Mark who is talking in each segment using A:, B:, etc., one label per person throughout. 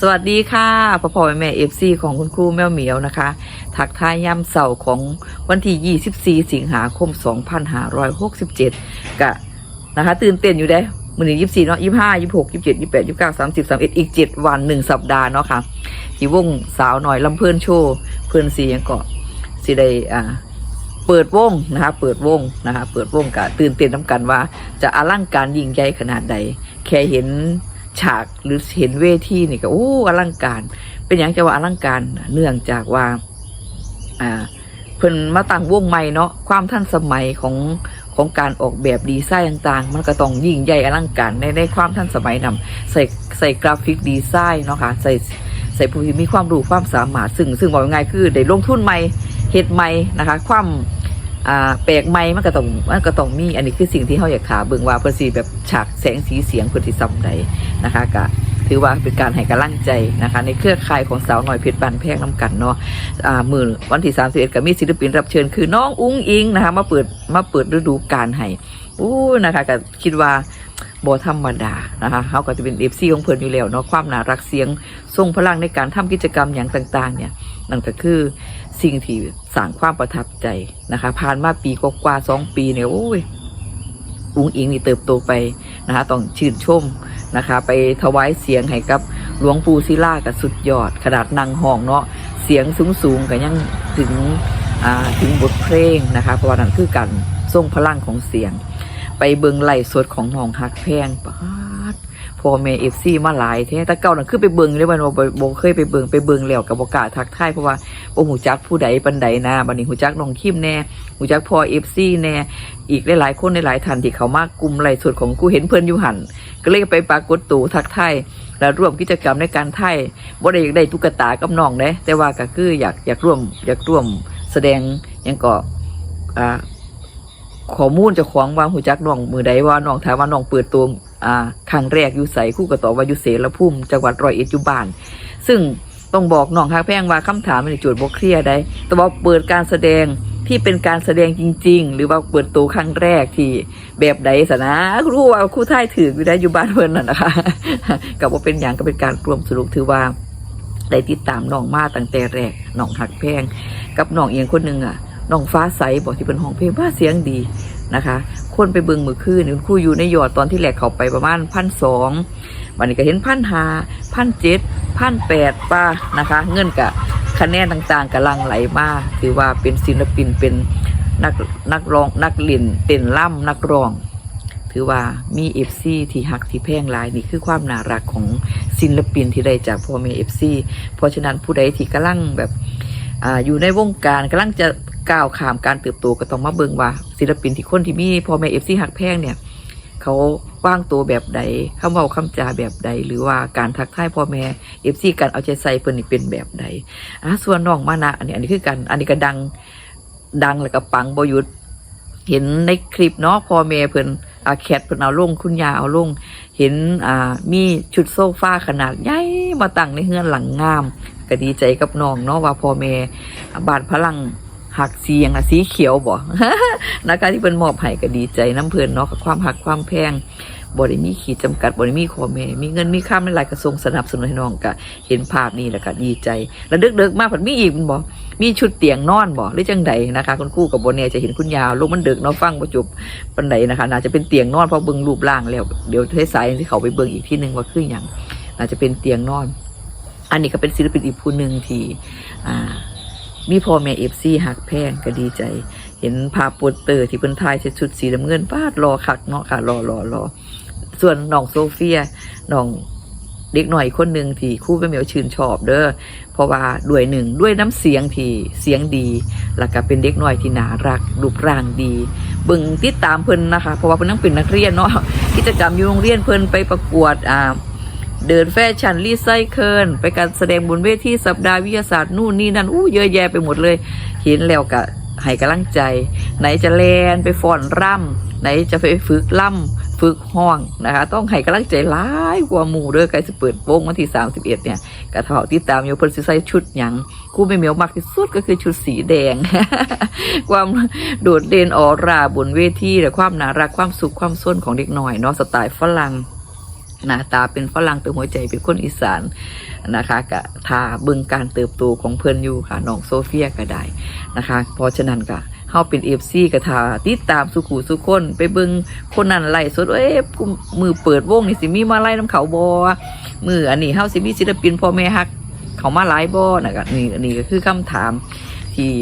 A: สวัสดีค่ะพ่อพ่อแม่แม่เอฟซีของคุณครูแมวเหมียวนะคะทักทายย่ำเสาร์ของวันที่ 24 สิงหาคม 2567 กะนะคะ ตื่นเต้นอยู่เด้มือนี้24เนาะ25 26 27 28 29 30 31อีก7วัน1สัปดาห์เนาะค่ะที่วงสาวหน่อยลำเพื่อนโชว์เพื่อนสียังเกาะสิได้อ่าเปิดวงนะคะเปิดวงนะคะเปิดวงกะตื่นเต้นน้ำกันว่า จะอลังการยิ่งใหญ่ขนาดใด แค่เห็น ฉากหรือเห็นเวทีนี่ก็โอ้อลังการ เป็นอย่างจะว่าอลังการเนื่องจากว่าอ่าเพิ่นมาตั้งวงใหม่เนาะความทันสมัยของของการออกแบบดีไซน์ต่างๆ มันก็ต้องยิ่งใหญ่อลังการในในความทันสมัยนำใส่ใส่กราฟิกดีไซน์เนาะค่ะใส่ใส่ผู้ที่มีความรู้ความสามารถซึ่งซึ่งบอกง่ายคือได้ลงทุนใหม่เฮ็ดใหม่นะคะ ความ อ่าแปลกใหม่มันก็ต้องมันก็ต้องมีอันนี้คือสิ่งที่เขาอยากขาเบิ่งว่าเพื่อสีแบบฉากแสงสีเสียงเพื่อที่ซ้ำใดนะคะก็ถือว่าเป็นการให้กำลังใจนะคะ ในเครือข่ายของสาวหน่อยเพชรบันแพงน้ำกันเนาะอ่ามือวันที่31ก็มีศิลปินรับเชิญคือน้องอุ้งอิงนะคะมาเปิดมาเปิดฤดูกาลให้อู้นะคะก็คิดว่าบธรรมดานะคะเขาก็จะเป็นเอฟซีของเพื่อนอยู่แล้วเนาะความน่ารักเสียงทรงพลังในการทำกิจกรรมอย่างต่าง ๆ เนี่ยนั่นก็คือ สิ่งที่สร้างความประทับใจนะคะ ผ่านมาปีกว่าสองปีเนี่ยโอ้ยอุ้งอิงนี่เติบโตไปนะคะต้องชื่นชมนะคะ ไปถวายเสียงให้กับหลวงปู่ศิลากับสุดยอด ขนาดนางห้องเนาะเสียงสูงสูงๆก็ยังถึงถึงบทเพลงนะคะเพราะว่านั่นคือการทรงพลังของเสียง ไปเบิงไหลสดของน้องฮักแพงปา พ่อแม่เอฟซีมาหลายแท้แต่เก่านั่นคือไปเบิงเลยวันว่าบ่บ่เคยไปเบิงไปเบิงแล้วกับบกล้าทักทายเพราะว่าบ่หูจักผู้ใดปันใดนะบัดนี้หูจักน้องคิมแน่หูจักพ่อเอฟซีแน่อีกหลายๆคนหลายๆท่านที่เขามากกลุ่มไหลฟ์สดของกูเห็นเพิ่นอยู่หันก็เลยไปปรากฏตูทักทายและร่วมกิจกรรมในการไทยบ่ได้อยากได้ตุ๊กตากับน้องเด้แต่ว่าก็คืออยากอยากร่วมอยากร่วมแสดงยังก็อ่าข้อมูลจ้าของว่าหูจักน้องมือใดว่าน้องถามว่าน้องเปิดตัว อ่าครั้งแรกอยู่ใสคู่กับต่อวายู่เสรภูมิจังหวัดร้อยเอ็ดอยู่บ้าน ซึ่งต้องบอกน้องฮักแพงว่าคำถามในจทย์บ่เคลียร์ได้แต่ว่าเปิดการแสดงที่เป็นการแสดงจริง ๆ หรือว่าเปิดตัวครั้งแรกที่แบบใดสนะรู้ว่าคู่ท่ายถืออยู่ได้อยู่บ้านเพิ่นน่ะนะคะ กับว่าเป็นอย่างก็เป็นการรวมสรุปถือว่าได้ติดตามน้องมาตั้งแต่แรกน้องหักแพง กับน้องเอียงคนหนึ่งอะน้องฟ้าใสบอกที่เป็นห้องเพลงว่าเสียงดี นะคะ คนไปเบิงมือคืนคุณครูอยู่ในยอดตอนที่แหลกเขาไปประมาณพันสองวันนี้ก็เห็นพันหาพันเจ็ดพันแปดป้านะคะ เงินกับคะแนนต่างๆกำลังไหลมาถือว่าเป็นศิลปินเป็นนักนักร้องนักเล่นเต้นล่ำนักร้อง ถือว่ามีเอฟซีที่หักที่แพงหลายนี่คือความน่ารักของศิลปินที่ได้จากพ่อแม่เอฟซีเพราะฉะนั้นผู้ใดที่กำลังแบบออยู่ในวงการกำลังจะ ก้าวข้ามการเติบโตก็ต้องมาเบิ่งว่า ศิลปินที่คนที่มีพ่อแม่เอฟซีหักแพงเนี่ยเขาว่างตัวแบบใดคำเว้าคำจาแบบใด หรือว่าการทักทายพ่อแม่เอฟซีการเอาใจใส่เพิ่นนี่เป็นแบบใดอะส่วนน้องมานะอันนี้อันนี้คือกันอันนี้ก็ดังดังแล้วก็ปังบหยุดเห็นในคลิปเนาะพ่อแม่เพิ่นอาแคทเพิ่นเอาลงคุณยาเอาลง เห็นอ่ามีชุดโซฟาขนาดใหญ่มาตั้งในเฮือนหลังงามก็ดีใจกับน้องเนาะว่าพ่อแม่บานพลัง หักเสียงอะสีเขียวบ่นะคะ ที่เป็นมอบให้ก็ดีใจน้ำเพลินเนาะกับความหักความแพงบ่ได้มีขีดจำกัดบ่ได้มีข้อแม่มีเงินมีค่าไม่หลายกระทรวงสนับสนุนให้น้องก็เห็นภาพนี้แล้วก็ดีใจ แล้วเดึกๆมากผันมีอีกมันบ่มีชุดเตียงนอนบ่หรือจังใดนะคะ คุณครู่กับบนเนี่ยจะเห็นคุณยาวลูกมันเดึกเนาะฟังประจุบปันใดนะคะน่าจะเป็นเตียงนอนเพราะเบิ่งรูปร่างแล้ว เดี๋ยวเทสายที่เขาไปเบิ่งอีกที่หนึ่งว่าคืออย่างน่าจะเป็นเตียงนอน อันนี้ก็เป็นศิลปินอีกผู้หนึ่งที่อ่า มีพ่อแม่เอฟซีหักแพงก็ดีใจ เห็นภาพโปสเตอร์ที่เพิ่นถ่ายใส่ชุดสีน้ำเงินปาดรอคักเนาะค่ะรอรอรอส่วนน้องโซเฟียน้องเด็กหน่อยคนหนึ่งที่คู่แม่เหมียวชื่นชอบเด้อเพราะว่าด้วยหนึ่งด้วยน้ำเสียงที่เสียงดี แล้วก็เป็นเด็กหน่อยที่น่ารักรูปร่างดีเบิ่งติดตามเพิ่นนะคะ เพราะว่าเพิ่นนั่งเป็นนักเรียนเนาะกิจกรรมอยู่โรงเรียนเพิ่นไปประกวดอ่า เดินแฟชั่นรีไซเคิลไปการแสดงบนเวทีสัปดาห์วิทยาศาสตร์นู่นนี่นั่นอู้เยอะแยะไปหมดเลย เห็นแล้วก็ให้กำลังใจ ไหนจะแลนไปฟ้อนร่ำไหนจะไปฝึกล่ำฝึกห้องนะคะ ต้องให้กำลังใจหลายกว่าหมู่เด้อใกล้จะเปิดวงวันที่ 31 เนี่ยกระเถาติดตามอยู่เพิ่นสิใส่ชุดหยังกูไม่เหมียวมากที่สุดก็คือชุดสีแดง ความโดดเด่นออร่าบนเวทีและความน่ารักความสุขความส้นของเด็กหน่อยเนาะสไตล์ฝรั่ง หน้าตาเป็นฝรั่งแต่หัวใจเป็นคนอีสานนะคะกะทาเบิ่งการเติบโตของเพื่อนอยู่ค่ะน้องโซเฟียก็ได้นะคะเพราะฉะนั้นก็เฮาเป็นเอฟซีกะทาติดตามสุขูสุคนไปเบิ่งคนนั้นไล่สดเอ้ยมือเปิดวงนี่สิมีมาไล่น้ำเขาบอมืออันนี้เฮาสิมีศิลปินพ่อแม่ฮักเขามาหลายบ่นะคะนี่อันนี้ก็คือคำถามที่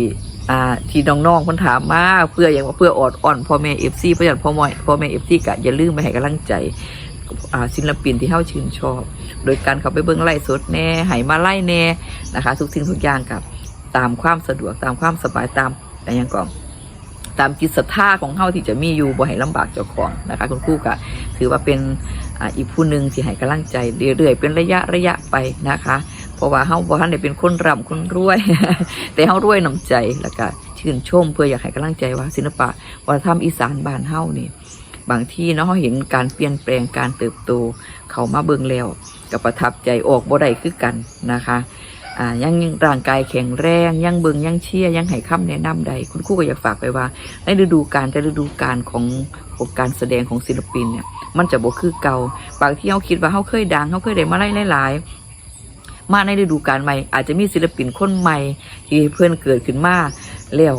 A: อ่าที่น้องๆคนถามมาเพื่ออย่างว่าเพื่ออดอ่อนพ่อแม่เอฟซีเพื่ออย่างพ่อแม่พ่อแม่เอฟซีก็อย่าลืมไปให้กำลังใจ ศิลปินที่เฮาชื่นชอบ โดยการเขาไปเบิ่งไล่สดแน่ให้มาไล่แน่นะคะ ทุกสิ่งทุกอย่างกับตามความสะดวกตามความสบายตามอะไรอย่างก่อนตามจิตศรัทธาของเฮาที่จะมีอยู่บ่ให้ลำบากเจ้าของนะคะ คุณครูก็ถือว่าเป็นอีกผู้หนึ่งที่ให้กำลังใจเรื่อยๆเป็นระยะระยะไปนะคะ เพราะว่าเฮาบ่ทันได้เป็นคนร่ำคนรวย แต่เฮารวยน้ำใจแล้วก็ชื่นชมเพื่ออยากให้กำลังใจว่าศิลปะวัฒนธรรมอีสานบ้านเฮานี่ บางที่เนาะเราเห็นการเปลี่ยนแปลงการเติบโต เขามาเบิ่งแล้วก็ประทับใจออกบ่ได้คือกันนะคะอ่ายังร่างกายแข็งแรงยังเบิ่งยังเชียยังให้คำแนะนำใด คุณครูก็อยากฝากไปว่า ในฤดูกาลแต่ฤดูกาลของของการแสดงของศิลปินเนี่ยมันจะบ่คือเก่าบางที่เขาคิดว่าเขาเคยดังเขาเคยได้มาไล่หลายๆมาในฤดูกาลใหม่อาจจะมีศิลปินคนใหม่ที่เพื่อนเกิดขึ้นมาแล้ว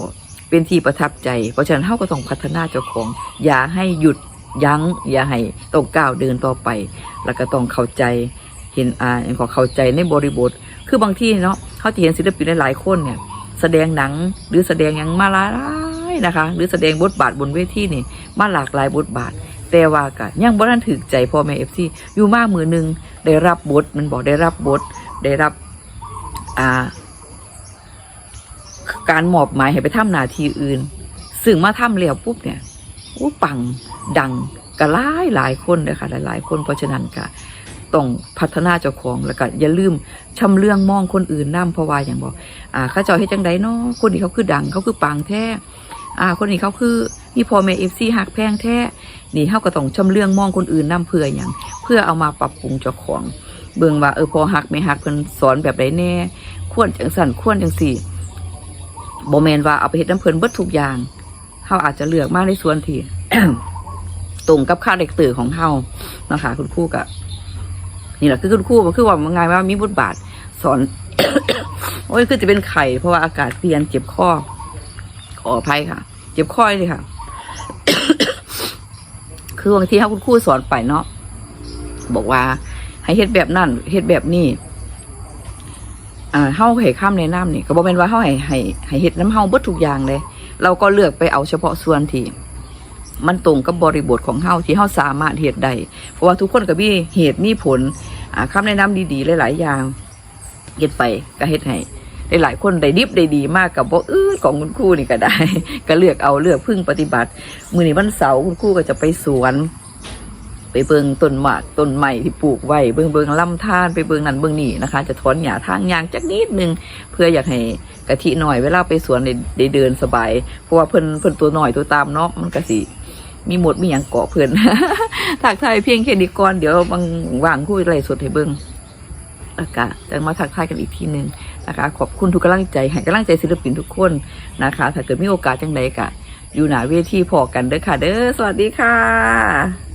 A: เป็นที่ประทับใจ เพราะฉะนั้นเขาก็ต้องพัฒนาเจ้าของ อย่าให้หยุดยัง้ง อย่าให้ต้องก้าวเดินต่อไป แล้วก็ต้องเข้าใจเห็นอ่าอย่างขอเข้าใจในบริบท คือบางที่เนาะเขาจะเห็นศิลปินหลายๆคนเนี่ย แสดงหนังหรือแสดงหยังมาหลายนะคะ หรือแสดงบทบาทบนเวทีนี่มาหลากหลายบทบาท แต่ว่าก็ยังบ่ทันถึกใจพ่อแม่เอฟซีอยู่มากมือหนึงได้รับบทมันบอกได้รับบทได้รับอ่า การมอบหมายให้ไปทำหน้าที่อื่น ซึ่งมาทำแล้วปุ๊บเนี่ยอู้ปังดังก็หลายหลายคนเลยค่ะหลายหลายคนเพราะฉะนั้นก็ต้องพัฒนาเจ้าของแล้วก็อย่าลืมชำเลืองมองคนอื่นนํเพราะว่าอย่างบอกอ่าข้าเจ้าเฮ็ดจังไดเนาะคนนี้เขาคือดังเขาคือปังแท้อ่า คนนี้เขาคือมีพ่อแม่เอฟซีหักแพงแท้นี่เขาก็ต้องชำเลืองมองคนอื่นนํเพื่ออย่าง เพื่อเอามาปรับปรุงเจ้าของ เบิ่งว่าเออพอหักไม่หักเพิ่นสอนแบบใดแน่ ควรจังสั่นควรจังสี่ บแมนว่าเอาไปเฮ็ดน้ำเพิ่นเบิดทุกอย่างเฮาอาจจะเลือกมากในส่วนที่ตรงกับค่าเด็กตื่ของเฮานะคะ คุณครูก็นี่แหละคือคุณครูก็คือว่าไงว่ามีบทบาท สอน โอ้ยคือจะเป็นไข่เพราะว่าอากาศเปลี่ยนเจ็บคอขออภัยค่ะ เจ็บคอเลยค่ะ คือบางทีเขาคุณครูสอนไปเนาะบอกว่า ให้เฮ็ดแบบนั่นเฮ็ดแบบนี้ อ่าเฮาให้ข้ามแนะนำนี่ก็บ่แม่นว่าเฮาให้ให้ให้เฮ็ดน้ำเฮาเบิดทุกอย่างเลย เราก็เลือกไปเอาเฉพาะส่วนที่มันตรงกับบริบทของเฮาที่เฮาสามารถเฮ็ดได้เพราะว่าทุกคนก็มีเหตุมีผลอ่าคำแนะนำดีๆ หลาย ๆ อย่างเฮ็ดไปก็เฮ็ดให้หลายคนได้ดิบได้ดีมากกับบ่อื้อของคุณครูนี่ก็ได้ ก็เลือกเอาเลือกพึ่งปฏิบัติ มื้อนี้วันเสาร์คุณครูก็จะไปสวน ไปเบิงต้นหมากต้นใหม่ที่ปลูกไว้เบิงเบิงลำธารไปเบิงนั่นเบิงนี่นะคะ จะถอนหญ้าทางยางจักนิดนึงเพื่ออยากให้กะทิหน่อยเวลาไปสวนได้ไดเดินสบาย เพราะว่าเพิ่นเพิ่นตัวหน่อยตัวตามเนาะมันก็สิมีหมดมีหยังเกาะเพิ่นถักทายเพียงแค่นี้ก่อนเดี๋ยวบางว่างคุยไรสดให้เบิงแล้วก็จะมาทักทายกันอีกทีหนึ่งนะคะ ขอบคุณทุกกำลังใจให้กำลังใจศิลปินทุกคนนะคะ ถ้าเกิดมีโอกาสจังใดก็อยู่หนาเวทีพอกันเด้อค่ะ เด้อสวัสดีค่ะ